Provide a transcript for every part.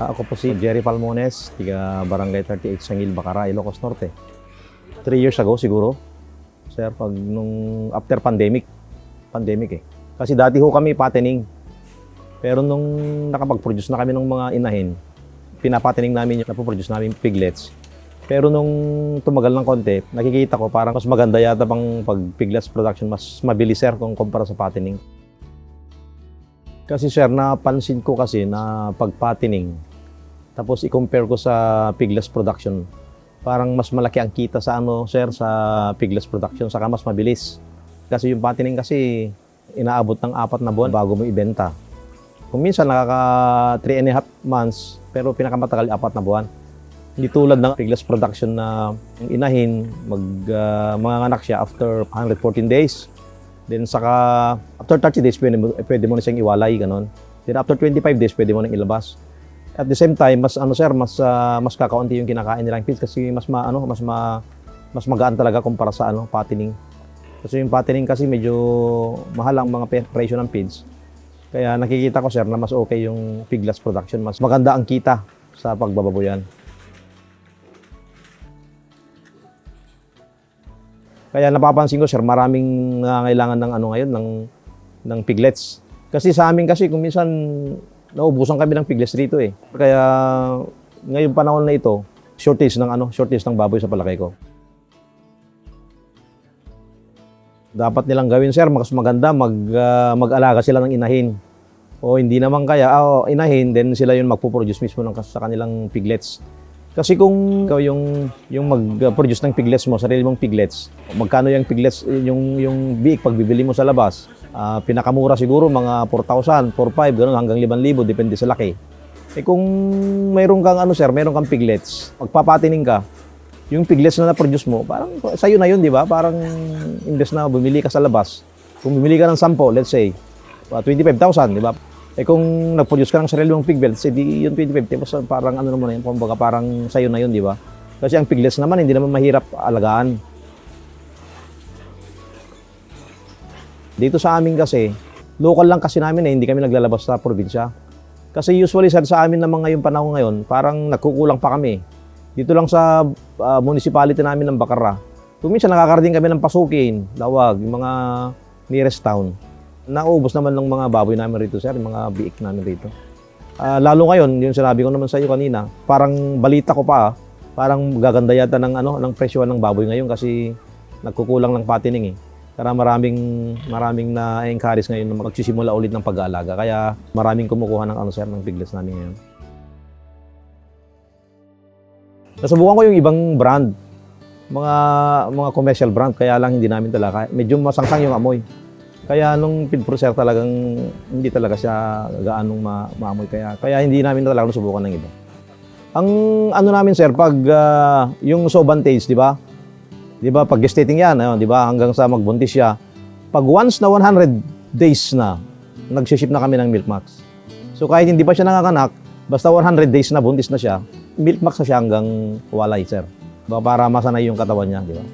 Ako po si Jerry Palmones, tiga Barangay 38 Sangil, Bacara, Ilocos Norte. Three years ago siguro, sir, pag nung after pandemic, pandemic eh. Kasi dati ho kami patining. Pero nung nakapag-produce na kami ng mga inahin, pinapatining namin yung napoproduce namin piglets. Pero nung tumagal ng konti, nakikita ko parang mas maganda yata pang pag piglets production, mas mabilis sir kung kumpara sa patining. Kasi sir, napansin ko kasi na pag patining, tapos i-compare ko sa piglets production, parang mas malaki ang kita sa ano, sir, sa piglets production, saka mas mabilis. Kasi yung patining kasi inaabot ng apat na buwan bago mo ibenta. Kung minsan nakaka 3 and a half months, pero pinakamatagal apat na buwan. Hindi tulad ng piglets production na inahin, mag, ah, manganganak siya after 114 days. Then saka after 30 days, pwede pwede mo na siyang iwalay, ganun. Then after 25 days, pwede mo nang ilabas. At the same time, mas ano sir, mas ah, mas kakaunti yung kinakain nilang feeds kasi mas ma, ano, mas ma, mas magaan talaga kumpara sa ano, fattening. Kasi yung fattening kasi medyo mahal ang mga presyo ng feeds. Kaya nakikita ko sir na mas okay yung piglets production, mas maganda ang kita sa pagbababoyan. Kaya napapansin ko sir, maraming nangangailangan ng ano ngayon ng ng piglets. Kasi sa amin kasi kung minsan naubusan kami ng piglets dito eh. Kaya ngayong panahon na ito, shortage ng ano, shortage ng baboy sa palakay ko. Dapat nilang gawin sir, mas maganda mag ah, mag-alaga sila ng inahin. O hindi naman kaya, ah, o, inahin, then sila yung magpo-produce mismo ng sa kanilang piglets. Kasi kung ikaw yung yung mag-produce ng piglets mo, sarili mong piglets, magkano yung piglets, yung yung biik pag bibili mo sa labas, ah, pinakamura siguro mga 4,000, 4,500, ganun hanggang 5,000 depende sa laki. Eh kung mayroon kang ano sir, mayroon kang piglets, magpapatining ka, yung piglets na na-produce mo, parang sa'yo na yun, di ba? Parang imbes na bumili ka sa labas, kung bumili ka ng 10, let's say, ah, 25,000, di ba? Eh kung nag-produce ka ng sarili mong piglets, eh di yung 25, tapos parang ano naman na yun, kumbaga parang sa'yo na yun, di ba? Kasi ang piglets naman, hindi naman mahirap alagaan. Dito sa amin kasi, local lang kasi namin eh, hindi kami naglalabas sa probinsya. Kasi usually sa, sa amin na mga yung panahon ngayon, parang nagkukulang pa kami. Dito lang sa ah, municipality namin ng Bacara, kung minsan nakakarating kami ng Pasukin, Lawag, yung mga nearest town. Naubos naman ng mga baboy namin rito, sir, yung mga biik namin rito. Ah, lalo ngayon, yung sinabi ko naman sa iyo kanina, parang balita ko pa, ah, parang gaganda yata ng ano ng presyo ng baboy ngayon kasi nagkukulang ng patining eh. Kaya maraming maraming na encourage ngayon na magsisimula ulit ng pag-aalaga. Kaya maraming kumukuha ng ano sir ng piglets namin ngayon. Nasubukan ko yung ibang brand, mga mga commercial brand, kaya lang hindi namin talaga. Medyo masangsang yung amoy. Kaya nung feed processor talagang hindi talaga siya gaanong ma maamoy. Kaya, kaya hindi namin talaga nasubukan ng iba. Ang ano namin sir, pag ah, yung Sobantage, di ba? Di ba, pag gestating yan, ayun, di ba, hanggang sa magbuntis siya. Pag once na 100 days na, nagsiship na kami ng Milkmax. So kahit hindi pa siya nanganganak, basta 100 days na buntis na siya, Milkmax na siya hanggang walay, sir. Diba, para masanay yung katawan niya, di ba?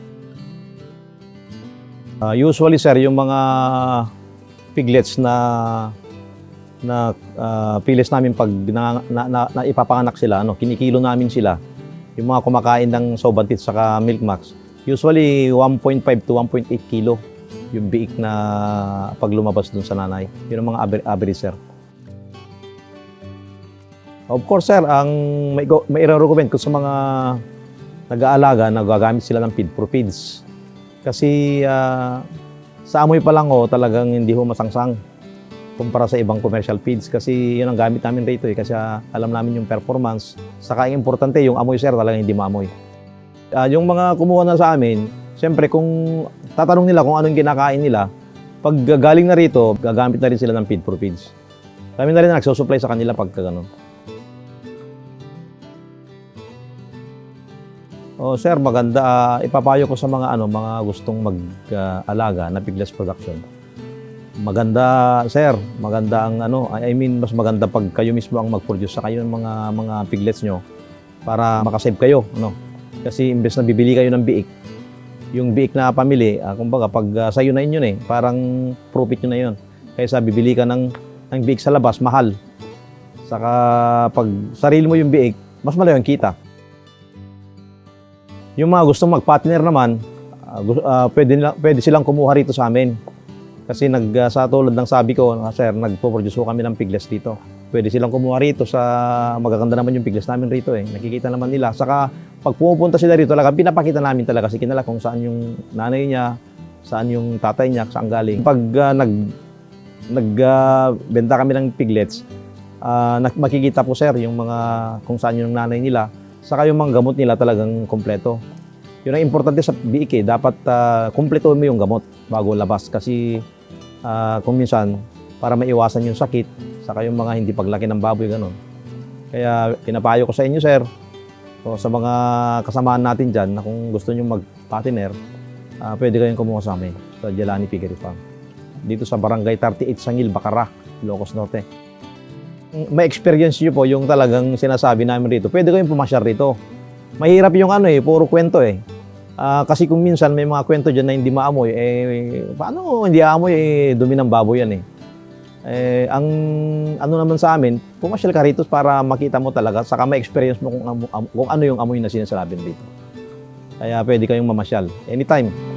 Ah, usually, sir, yung mga piglets na na ah, pilis namin pag na, na, na, na ipapanganak sila, ano, kinikilo namin sila. Yung mga kumakain ng Sobantit saka Milkmax, usually 1.5 to 1.8 kilo yung biik na pag lumabas dun sa nanay. Yun ang mga aver- average, sir. Of course, sir, ang may, may recommend ko sa mga nag-aalaga na gagamit sila ng feed for feeds. Kasi ah, sa amoy pa lang ho, talagang hindi ho masangsang kumpara sa ibang commercial feeds kasi yun ang gamit namin rito eh kasi ah, alam namin yung performance. Saka ang importante yung amoy sir talagang hindi maamoy. Ah, yung mga kumuha na sa amin, siyempre kung tatanong nila kung anong kinakain nila, pag galing na rito, gagamit na rin sila ng feed for feeds. Kami na rin na nagsusupply sa kanila pagka ganun. Oh, sir, maganda. Ah, ipapayo ko sa mga ano, mga gustong mag-alaga na piglets production. Maganda, sir. Maganda ang ano, I mean, mas maganda pag kayo mismo ang mag-produce sa kayo ng mga mga piglets nyo para makasave kayo, ano? Kasi imbes na bibili kayo ng biik, yung biik na pamili, ah, kumbaga pag ah, sayo na yun eh, parang profit nyo na yun. Kaysa bibili ka ng, ng biik sa labas, mahal. Saka pag sarili mo yung biik, mas malayo ang kita. Yung mga gustong mag-partner naman, gu- ah, pwede, pwede silang kumuha rito sa amin. Kasi nag, ah, sa tulad ng sabi ko, ah, sir, nagpo-produce kami ng pigles dito. Pwede silang kumuha rito sa magaganda naman yung pigles namin rito eh. Nakikita naman nila. Saka pag pumupunta sila rito, talaga pinapakita namin talaga si kinala kung saan yung nanay niya, saan yung tatay niya, saan galing. Pag ah, nag nagbenta kami ng piglets, ah, nak- makikita po sir yung mga kung saan yung nanay nila, saka yung mga gamot nila talagang kompleto. Yun ang importante sa biik eh, dapat uh, kumpleto mo yung gamot bago labas kasi ah, kung minsan para maiwasan yung sakit, saka yung mga hindi paglaki ng baboy ganun. Kaya pinapayo ko sa inyo sir, o sa mga kasamaan natin dyan na kung gusto nyo mag-partner, ah, pwede kayong kumuha sa amin sa Jelani Piggery Farm. Dito sa Barangay 38 Sangil, Bacara, Ilocos Norte. May experience nyo po yung talagang sinasabi namin rito. Pwede kayong pumasyar rito. Mahirap yung ano eh, puro kwento eh. Ah, kasi kung minsan may mga kwento dyan na hindi maamoy, eh, paano hindi aamoy eh, dumi ng baboy yan eh. Eh, ang ano naman sa amin, pumasyal ka rito para makita mo talaga, saka may experience mo kung, kung ano yung amoy na sinasabi dito. Kaya pwede kayong mamasyal. Anytime.